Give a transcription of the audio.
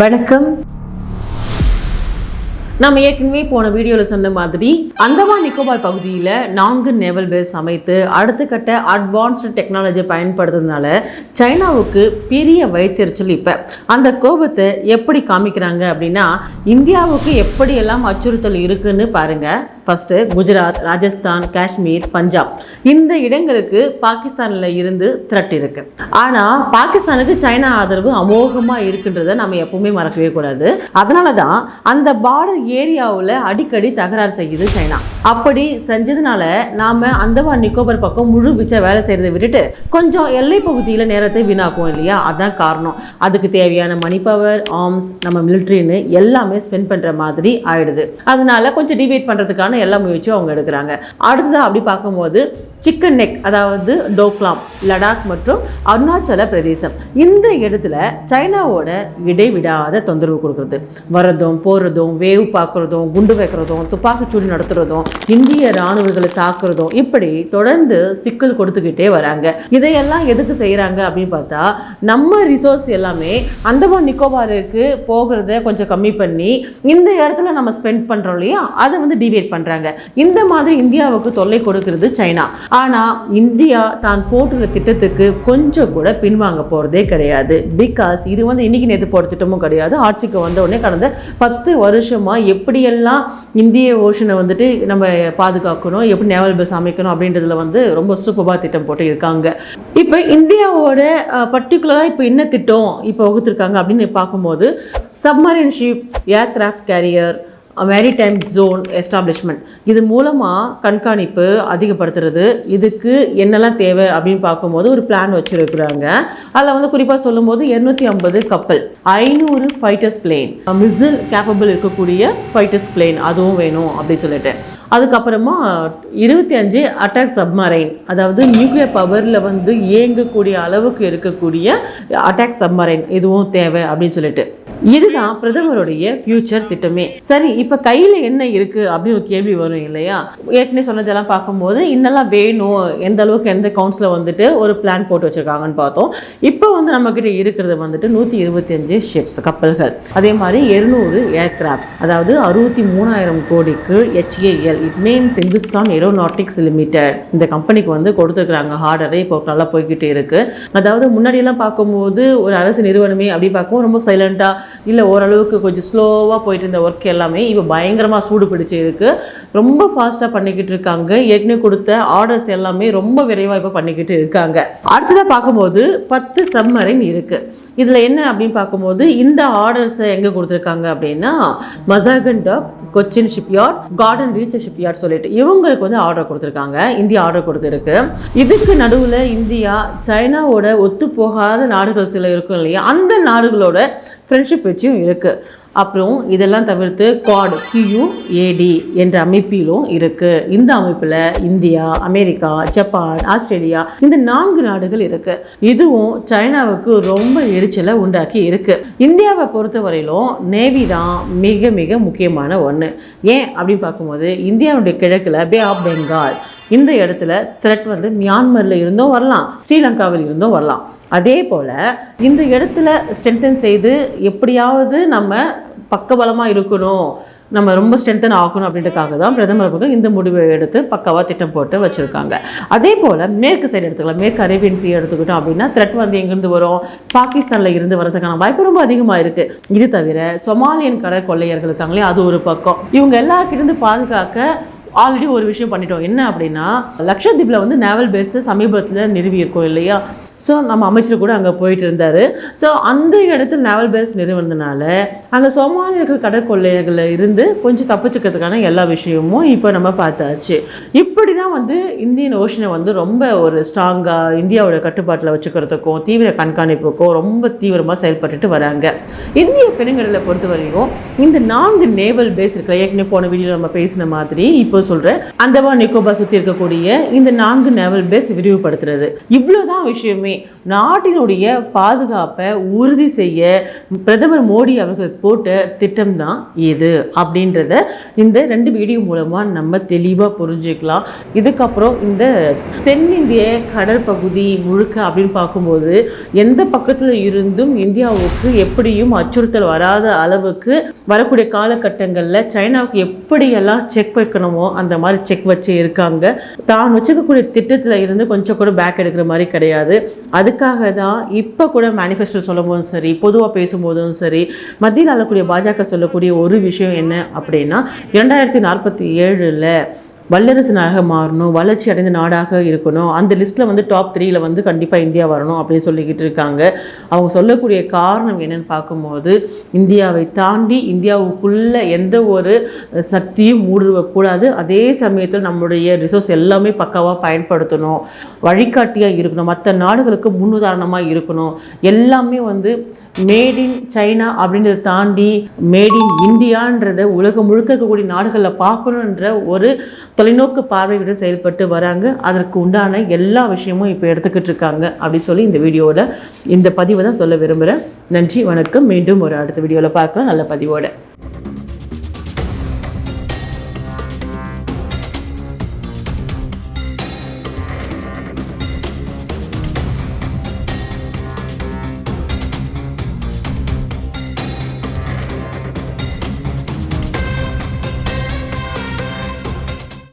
வணக்கம். நம்ம ஏற்கனவே போன வீடியோவில் சொன்ன மாதிரி அந்தமான் நிக்கோபார் பகுதியில் நான்கு நேவல் பேஸ் அமைத்து அடுத்த கட்ட அட்வான்ஸ்டு டெக்னாலஜி பயன்படுத்துறதுனால சைனாவுக்கு பெரிய வைத்தறிச்சல் இப்போ. அந்த கோபத்தை எப்படி காமிக்கிறாங்க அப்படின்னா இந்தியாவுக்கு எப்படியெல்லாம் அச்சுறுத்தல் இருக்குன்னு பாருங்கள் ஃபஸ்ட்டு குஜராத் ராஜஸ்தான் காஷ்மீர் பஞ்சாப் இந்த இடங்களுக்கு பாகிஸ்தானில் இருந்து த்ரெட் இருக்குது ஆனால் பாகிஸ்தானுக்கு சைனா ஆதரவு அமோகமாக இருக்குன்றதை நம்ம எப்பவுமே மறக்கவே கூடாது. அதனால தான் அந்த பார்டர் ஏரியாவில் அடிக்கடி தகராறு செய்யுது சைனா. அப்படி செஞ்சதுனால நாம் அந்தமான் நிக்கோபர் பக்கம் முழு பிச்சை வேலை செய்கிறத விட்டுட்டு கொஞ்சம் எல்லை பகுதியில் நேரத்தை வீணாக்கும் இல்லையா? அதான் காரணம். அதுக்கு தேவையான மணி பவர் ஆர்ம்ஸ் நம்ம மிலிட்ரின்னு எல்லாமே ஸ்பெண்ட் பண்ணுற மாதிரி ஆயிடுது. அதனால கொஞ்சம் டிவைட் பண்ணுறதுக்கான எல்லா முயற்சியும் அவங்க எடுக்கிறாங்க. அடுத்ததாக அப்படி பார்க்கும்போது சிக்கன் நெக் அதாவது டோக்லாம் லடாக் மற்றும் அருணாச்சல பிரதேசம். இந்த இடத்துல சைனாவோட இடைவிடாத தொந்தரவு கொடுக்குறது. வர்றதும் போகிறதும் வேவ் பார்க்குறதும் குண்டு வைக்கிறதும் துப்பாக்கிச்சூடு நடத்துறதும் இந்திய இராணுவர்களை தாக்குறதும் இப்படி தொடர்ந்து சிக்கல் கொடுத்துக்கிட்டே வராங்க. இதையெல்லாம் எதுக்கு செய்கிறாங்க அப்படின்னு பார்த்தா நம்ம ரிசோர்ஸ் எல்லாமே அந்தமான் நிக்கோபாருக்கு போகிறத கொஞ்சம் கம்மி பண்ணி இந்த இடத்துல நம்ம ஸ்பெண்ட் பண்ணுறோம் இல்லையா? அதை வந்து டிவேட் பண்ணுறாங்க இந்த மாதிரி இந்தியாவுக்கு தொல்லை கொடுக்கிறது சைனா. ஆனால் இந்தியா தான் போட்டுள்ள திட்டத்துக்கு கொஞ்சம் கூட பின்வாங்க போகிறதே கிடையாது. பிகாஸ் இது வந்து இன்னைக்கு நேற்று போகிற திட்டமும் கிடையாது. ஆட்சிக்கு வந்த உடனே கடந்த பத்து வருஷமாக எப்படியெல்லாம் இந்திய ஓஷனை வந்துட்டு நம்ம பாதுகாக்கணும் எப்படி நேவல் பஸ் அமைக்கணும் அப்படின்றதுல வந்து ரொம்ப சூப்பராக திட்டம் போட்டு இருக்காங்க. இப்போ இந்தியாவோட பர்டிகுலராக இப்போ என்ன திட்டம் இப்போ வகுத்துருக்காங்க அப்படின்னு பார்க்கும்போது submarine ship aircraft carrier maritime zone establishment இது மூலமாக கண்காணிப்பு அதிகப்படுத்துறது. இதுக்கு என்னெல்லாம் தேவை அப்படின்னு பார்க்கும்போது ஒரு பிளான் வச்சுருக்குறாங்க. அதில் வந்து குறிப்பாக சொல்லும்போது இரநூத்தி ஐம்பது கப்பல் ஐநூறு ஃபைட்டர்ஸ் பிளேன் மிசில் கேப்பபிள் இருக்கக்கூடிய ஃபைட்டர்ஸ் பிளேன் அதுவும் வேணும் அப்படின்னு சொல்லிட்டு. அதுக்கப்புறமா இருபத்தி அஞ்சு அட்டாக் சப்மரைன் அதாவது நியூக்ளியர் பவரில் வந்து இயங்கக்கூடிய அளவுக்கு இருக்கக்கூடிய அட்டாக் சப்மரைன் இதுவும் தேவை அப்படின்னு சொல்லிட்டு. இதுதான் பிரதமருடைய ஃபியூச்சர் திட்டமே. சரி இப்போ கையில் என்ன இருக்குது அப்படின்னு ஒரு கேள்வி வரும் இல்லையா? ஏற்கனவே சொன்னதெல்லாம் பார்க்கும்போது இன்னெல்லாம் வேணும் எந்த அளவுக்கு எந்த கவுன்சில் வந்துட்டு ஒரு பிளான் போட்டு வச்சுருக்காங்கன்னு பார்த்தோம். இப்போ வந்து நம்மக்கிட்ட இருக்கிறது வந்துட்டு நூற்றி இருபத்தஞ்சு ஷிப்ஸ் கப்பல்கள். அதே மாதிரி எழுநூறு ஏர்கிராஃப்ட்ஸ் அதாவது அறுபத்தி மூணாயிரம் கோடிக்கு HAL it means Hindustan aeronautics limited இந்த கம்பெனிக்கு வந்து கொடுத்துருக்குறாங்க ஹார்டரே இப்போ நல்லா போய்கிட்டு இருக்குது அதாவது முன்னாடியெல்லாம் பார்க்கும்போது ஒரு அரசு நிறுவனமே அப்படி பார்க்கும் ரொம்ப சைலண்ட்டாக இல்லை ஓரளவுக்கு கொஞ்சம் ஸ்லோவாக போயிட்டு இருந்த ஒர்க் எல்லாமே இப்போ பயங்கரமாக சூடு பிடிச்சி இருக்குது ரொம்ப ஃபாஸ்ட்டாக பண்ணிக்கிட்டு இருக்காங்க. ஏற்கனவே கொடுத்த ஆர்டர்ஸ் எல்லாமே ரொம்ப விரைவாக இப்போ பண்ணிக்கிட்டு இருக்காங்க. அடுத்ததாக பார்க்கும்போது பத்து சம்மரின் இருக்குது இதில் என்ன அப்படின்னு பார்க்கும்போது இந்த ஆர்டர்ஸை எங்கே கொடுத்துருக்காங்க அப்படின்னா Mazagon dock Cochin shipyard Garden Reach shipyard சொல்லிட்டு இவங்களுக்கு வந்து ஆர்டர் கொடுத்துருக்காங்க. இந்தியா ஆர்டர் கொடுத்துருக்கு. இதுக்கு நடுவில் இந்தியா சைனாவோட ஒத்து போகாத நாடுகள் சில இருக்கும் இல்லையா? அந்த நாடுகளோட ஃப்ரெண்ட்ஷிப் வச்சும் இருக்குது அப்புறம் இதெல்லாம் தவிர்த்து குவாட் கியூஏடி என்ற அமைப்பிலும் இருக்குது இந்த அமைப்பில் இந்தியா அமெரிக்கா ஜப்பான் ஆஸ்திரேலியா இந்த நான்கு நாடுகள் இருக்குது இதுவும் சைனாவுக்கு ரொம்ப எரிச்சலை உண்டாக்கி இருக்குது இந்தியாவை பொறுத்தவரையிலும் நேவி தான் மிக மிக முக்கியமான ஒன்று ஏன் அப்படின்னு பார்க்கும்போது இந்தியாவுடைய கிழக்கில் பே ஆஃப் பெங்கால் இந்த இடத்துல த்ரெட் வந்து மியான்மரில் இருந்தும் வரலாம் ஸ்ரீலங்காவில் இருந்தும் வரலாம். அதே போல் இந்த இடத்துல ஸ்ட்ரென்தன் செய்து எப்படியாவது நம்ம பக்கபலமாக இருக்கணும் நம்ம ரொம்ப ஸ்ட்ரென்தன் ஆகணும் அப்படின்றக்காக தான் பிரதமர் அவர்கள் இந்த முடிவை எடுத்து பக்காவாக திட்டம் போட்டு வச்சுருக்காங்க. அதே போல் மேற்கு சைடு எடுத்துக்கலாம். மேற்கு அரேபியன் சீ எடுத்துக்கிட்டோம் அப்படின்னா த்ரெட் வந்து எங்கேருந்து வரும்? பாகிஸ்தானில் இருந்து வரதுக்கான வாய்ப்பு ரொம்ப அதிகமாக இருக்குது இது தவிர சொமாலியன் கடற்கொள்ளையர்கள் இருக்காங்களே அது ஒரு பக்கம். இவங்க எல்லாருக்கிட்டேருந்து பாதுகாக்க ஆல்ரெடி ஒரு விஷயம் பண்ணிட்டோம். என்ன அப்படின்னா லக்ஷதீப்பில் வந்து நேவல் பேஸு சமீபத்தில் நிறுவியிருக்கோம் இல்லையா? ஸோ நம்ம அமைச்சர் கூட அங்கே போயிட்டு இருந்தார். ஸோ அந்த இடத்துல நேவல் பேஸ் நிறுவனதுனால அங்கே சோமாலியர்கள் கடற்கொள்ளையர்களில் இருந்து கொஞ்சம் தப்பிச்சுக்கிறதுக்கான எல்லா விஷயமும் இப்போ நம்ம பார்த்தாச்சு. இப்படி தான் வந்து இந்தியன் ஓஷனை வந்து ரொம்ப ஒரு ஸ்ட்ராங்காக இந்தியாவோட கட்டுப்பாட்டில் வச்சுக்கிறதுக்கும் தீவிர கண்காணிப்புக்கும் ரொம்ப தீவிரமாக செயல்பட்டுட்டு வராங்க. இந்திய பெருங்கடலை பொறுத்தவரையும் இந்த நான்கு நேவல் பேஸ் இருக்கிற ஏற்கனவே போன வீடியோ நம்ம பேசின மாதிரி இப்போ சொல்கிறேன் அந்தமான் நிக்கோபார் சுற்றி இருக்கக்கூடிய இந்த நான்கு நேவல் பேஸ் விரிவுபடுத்துறது. இவ்வளோதான் விஷயமே. நாட்டினுடைய பாதுகாப்பை உறுதி செய்ய பிரதமர் மோடி அவர்கள் போட்ட திட்டம் தான் இது அப்படின்றத இந்த ரெண்டு வீடியோ மூலமாக நம்ம தெளிவாக புரிஞ்சுக்கலாம். இதுக்கப்புறம் இந்த தென்னிந்திய கடற்பகுதி முழுக்க அப்படின்னு பார்க்கும்போது எந்த பக்கத்தில் இருந்தும் இந்தியாவுக்கு எப்படியும் அச்சுறுத்தல் வராத அளவுக்கு வரக்கூடிய காலகட்டங்களில் சைனாவுக்கு எப்படியெல்லாம் செக் வைக்கணுமோ அந்த மாதிரி செக் வச்சு இருக்காங்க. தான் வச்சுக்கக்கூடிய திட்டத்தில் இருந்து கொஞ்சம் கூட பேக் எடுக்கிற மாதிரி கிடையாது. அதுக்காக தான் இப்போ கூட மேனிஃபெஸ்டோ சொல்லும் போதும் சரி பொதுவாக பேசும்போதும் சரி மத்தியில் ஆளக்கூடிய பாஜக சொல்லக்கூடிய ஒரு விஷயம் என்ன அப்படின்னா இரண்டாயிரத்தி நாற்பத்தி ஏழில் வல்லரசு நாடாக மாறணும் வளர்ச்சி அடைந்த நாடாக இருக்கணும். அந்த லிஸ்ட்டில் வந்து டாப் த்ரீயில் வந்து கண்டிப்பாக இந்தியா வரணும் அப்படின்னு சொல்லிக்கிட்டு இருக்காங்க. அவங்க சொல்லக்கூடிய காரணம் என்னன்னு பார்க்கும்போது இந்தியாவை தாண்டி இந்தியாவுக்குள்ள எந்த ஒரு சக்தியும் ஊடுருவக்கூடாது. அதே சமயத்தில் நம்மளுடைய ரிசோர்ஸ் எல்லாமே பக்காவாக பயன்படுத்தணும். வழிகாட்டியாக இருக்கணும். மற்ற நாடுகளுக்கு முன்னுதாரணமாக இருக்கணும். எல்லாமே வந்து மேட் இன் சைனா அப்படின்றத தாண்டி மேட் இன் இந்தியான்றத உலகம் முழுக்க இருக்கக்கூடிய நாடுகளில் பார்க்கணுன்ற ஒரு தொலைநோக்கு பார்வையுடன் செயல்பட்டு வராங்க. அதற்கு உண்டான எல்லா விஷயமும் இப்போ எடுத்துக்கிட்டு இருக்காங்க அப்படின்னு சொல்லி இந்த வீடியோவில் இந்த பதிவை தான் சொல்ல விரும்புகிறேன் நன்றி வணக்கம். மீண்டும் ஒரு அடுத்த வீடியோவில் பார்க்கலாம். நல்ல பதிவோட.